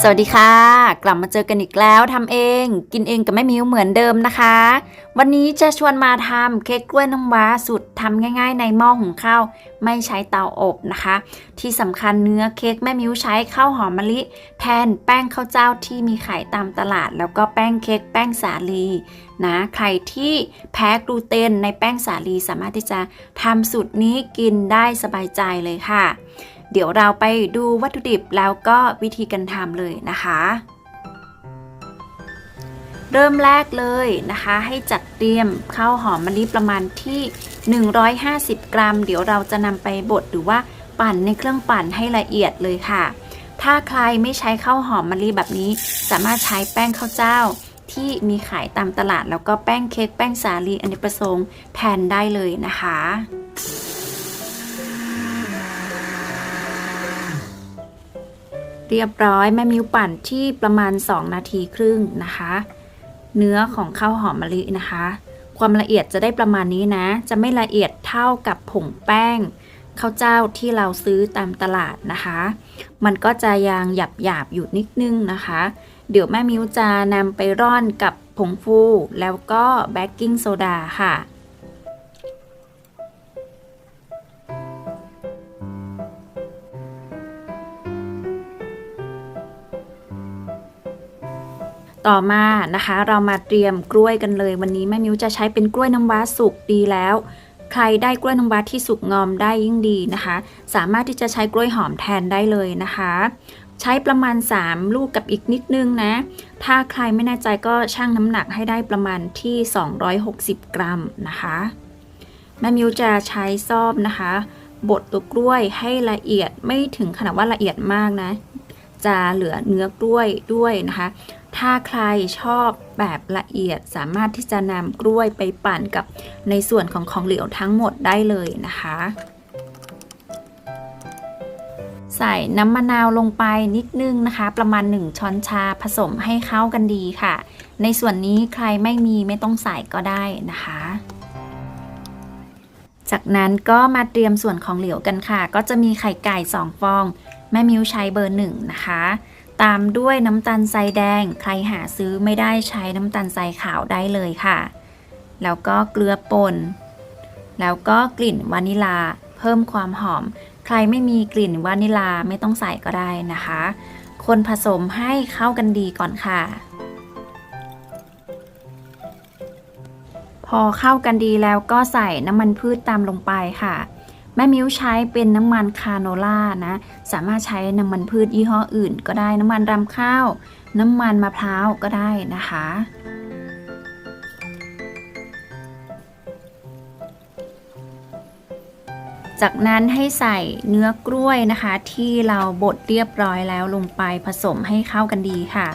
สวัสดีค่ะ กลับมาเจอกันอีกแล้วทำเอง กินเองกับแม่มิวเหมือนเดิมนะคะ วันนี้จะชวนมาทำเค้กกล้วยน้ำว้าสูตรทำง่าย ๆ ในหม้อหุงข้าวไม่ใช้เตาอบนะคะ ที่สำคัญเนื้อเค้กแม่มิวใช้ข้าวหอมมะลิแทนแป้งข้าวเจ้าที่มีขายตามตลาด แล้วก็แป้งเค้กแป้งสาลีนะใครที่แพ้กลูเตนในแป้งสาลีสามารถที่จะทำสูตรนี้กินได้สบายใจเลยค่ะ เดี๋ยวเราไปดูวัตถุดิบแล้วก็วิธีการทำเลยนะคะ เริ่มแรกเลยนะคะ ให้จัดเตรียมข้าวหอมมะลิประมาณที่ 150 กรัม เดี๋ยวเราจะนำไปบดหรือว่าปั่นในเครื่องปั่นให้ละเอียดเลยค่ะ ถ้าใครไม่ใช้ข้าวหอมมะลิแบบนี้ สามารถใช้แป้งข้าวเจ้าที่มีขายตามตลาดแล้วก็แป้งเค้กแป้งสาลีอเนกประสงค์แทนได้เลยนะคะ เรียบร้อยแม่มิวปั่นที่ประมาณ 2 นาทีครึ่งนะคะ เนื้อของข้าวหอมมะลินะคะ ความละเอียดจะได้ประมาณนี้นะ จะไม่ละเอียดเท่ากับผงแป้งข้าวเจ้าที่เราซื้อตามตลาดนะคะ มันก็จะยังหยาบหยาบอยู่นิดนึงนะคะ เดี๋ยวแม่มิวจะนำไปร่อนกับผงฟูแล้วก็เบกกิ้งโซดาค่ะ ต่อมานะคะเรามาเตรียมกล้วยกันเลย วันนี้แม่มิวจะใช้เป็นกล้วยน้ำว้าสุกดีแล้ว ใครได้กล้วยน้ำว้าที่สุกงอมได้ยิ่งดีนะคะ สามารถที่จะใช้กล้วยหอมแทนได้เลยนะคะ ใช้ประมาณ 3 ลูกกับอีกนิดนึงนะ ถ้าใครไม่แน่ใจก็ชั่งน้ำหนักให้ได้ประมาณที่ 260 กรัมนะคะแม่มิวจะใช้ซ่อมนะคะบดตัวกล้วยให้ละเอียดไม่ถึงขนาดว่าละเอียดมากนะ จะเหลือเนื้อกล้วยด้วยนะคะ ถ้าใครชอบแบบละเอียดสามารถที่จะนำกล้วยไปปั่นกับในส่วนของของเหลวทั้งหมดได้เลยนะคะ ใส่น้ำมะนาวลงไปนิดนึงนะคะ ประมาณ 1 ช้อนชาผสมให้เข้ากันดีค่ะ ในส่วนนี้ใครไม่มีไม่ต้องใส่ก็ได้นะคะจากนั้นก็มาเตรียมส่วนของเหลวกันค่ะ ก็จะมีไข่ไก่ 2 ฟอง แม่มิวใช้เบอร์หนึ่งนะคะ ตามด้วยน้ำตาลทรายแดง ใครหาซื้อไม่ได้ใช้น้ำตาลทรายขาวได้เลยค่ะ แล้วก็เกลือป่น แล้วก็กลิ่นวานิลา เพิ่มความหอม ใครไม่มีกลิ่นวานิลาไม่ต้องใส่ก็ได้นะคะ คนผสมให้เข้ากันดีก่อนค่ะ พอเข้ากันดีแล้วก็ใส่น้ำมันพืชตามลงไปค่ะ แม่มิวใช้เป็นน้ำมันคาโนล่านะ สามารถใช้น้ำมันพืชยี่ห้ออื่น ก็ได้น้ำมันรำข้าว น้ำมันมะพร้าวก็ได้นะคะ จากนั้นให้ใส่เนื้อกล้วยนะคะ ที่เราบดเรียบร้อยแล้วลงไปผสมให้เข้ากันดีค่ะ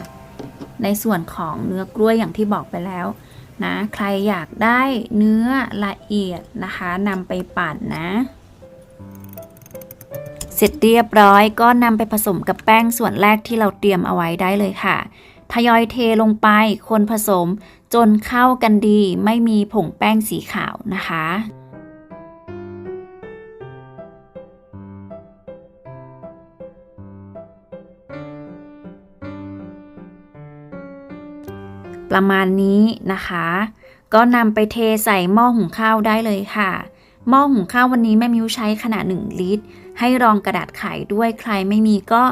ในส่วนของเนื้อกล้วยอย่างที่บอกไปแล้วนะใครอยากได้เนื้อละเอียดนะคะนำไปปั่นนะ เสร็จเรียบร้อยก็นำไปผสมกับแป้งส่วนแรกที่เราเตรียมเอาไว้ได้เลยค่ะ ทยอยเทลงไปคนผสมจนเข้ากันดีไม่มีผงแป้งสีขาวนะคะประมาณนี้นะคะ ก็นำไปเทใส่หม้อหุงข้าวได้เลยค่ะ หม้อหุงข้าววันนี้แม่มิวใช้ขนาด 1 ลิตร ให้รองกระดาษไขด้วยใครไม่มีก็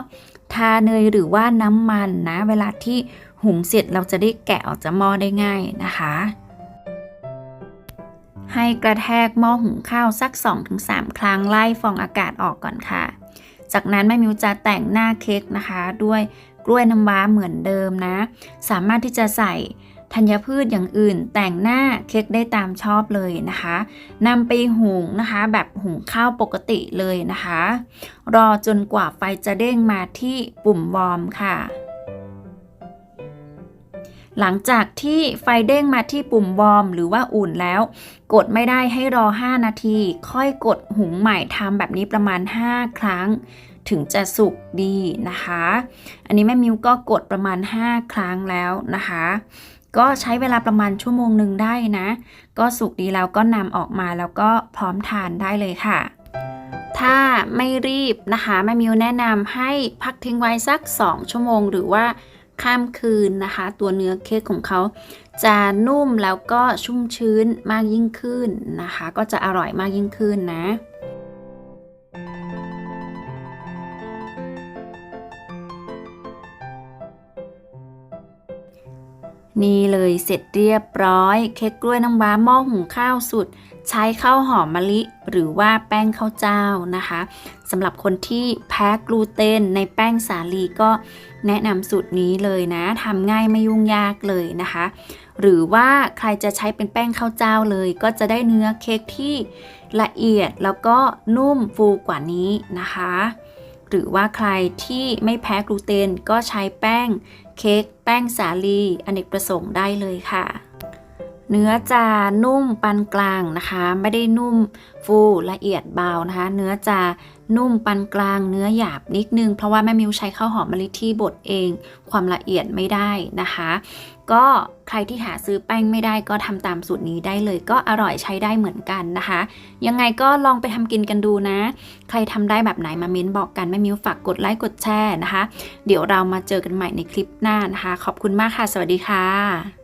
ทาเนยหรือว่าน้ำมันนะ เวลาที่หุงเสร็จเราจะได้แกะออกจากหม้อได้ง่ายนะคะ ให้กระแทกหม้อหุงข้าวสัก 2-3 ครั้งไล่ฟองอากาศออกก่อนค่ะ จากนั้นแม่มิวจะแต่งหน้าเค้กนะคะ ด้วยกล้วยน้ำว้าเหมือนเดิมนะ สามารถที่จะใส่ ธัญพืชอย่างอื่น แต่งหน้าเค้กได้ตามชอบเลยนะคะนำไปหุงนะคะ แบบหุงข้าวปกติเลยนะคะ รอจนกว่าไฟจะเด้งมาที่ปุ่มวอร์มค่ะหลังจากที่ไฟเด้งมาที่ปุ่มวอร์มหรือว่าอุ่นแล้ว กดไม่ได้ให้รอ 5 นาที ค่อยกดหุงใหม่ทำแบบนี้ประมาณ 5 ครั้ง ถึงจะสุกดีนะคะ อันนี้แม่มิวก็กดประมาณ 5 ครั้งแล้วนะคะ ก็ใช้เวลาประมาณชั่วโมงหนึ่งได้นะ ก็สุกดีแล้วก็นำออกมาแล้วก็พร้อมทานได้เลยค่ะ ถ้าไม่รีบนะคะแม่มิวแนะนำให้พักทิ้งไว้สัก 2 ชั่วโมงหรือว่าข้ามคืนนะคะ ตัวเนื้อเค้กของเขาจะนุ่มแล้วก็ชุ่มชื้นมากยิ่งขึ้นนะคะ ก็จะอร่อยมากยิ่งขึ้นนะ นี่เลยเสร็จเรียบร้อย เค้กกล้วยน้ำว้าหม้อหุงข้าวสุด ใช้ข้าวหอมมะลิหรือว่าแป้งข้าวเจ้านะคะสำหรับคนที่แพ้กลูเตนในแป้งสาลีก็แนะนำสูตรนี้เลยนะทำง่ายไม่ยุ่งยากเลยนะคะ หรือว่าใครจะใช้เป็นแป้งข้าวเจ้าเลย ก็จะได้เนื้อเค้กที่ละเอียดแล้วก็นุ่มฟูกว่านี้นะคะ หรือว่าใครที่ไม่แพ้กลูเตนก็ใช้แป้งเค้กแป้งสาลีอเนกประสงค์ได้เลยค่ะ เนื้อจะนุ่มปานกลางนะคะ ไม่ได้นุ่มฟูละเอียดเบานะคะ เนื้อจะนุ่มปานกลาง เนื้อหยาบนิดนึง เพราะว่าแม่มิวใช้ข้าวหอมมะลิที่บดเอง ความละเอียดไม่ได้นะคะ ก็ใครที่หาซื้อแป้งไม่ได้ก็ทำตามสูตรนี้ได้เลย ก็อร่อยใช้ได้เหมือนกันนะคะ ยังไงก็ลองไปทำกินกันดูนะ ใครทำได้แบบไหนมาเม้นบอกกันแม่มิวฝากกดไลค์กดแชร์นะคะ เดี๋ยวเรามาเจอกันใหม่ในคลิปหน้านะคะ ขอบคุณมากค่ะ สวัสดีค่ะ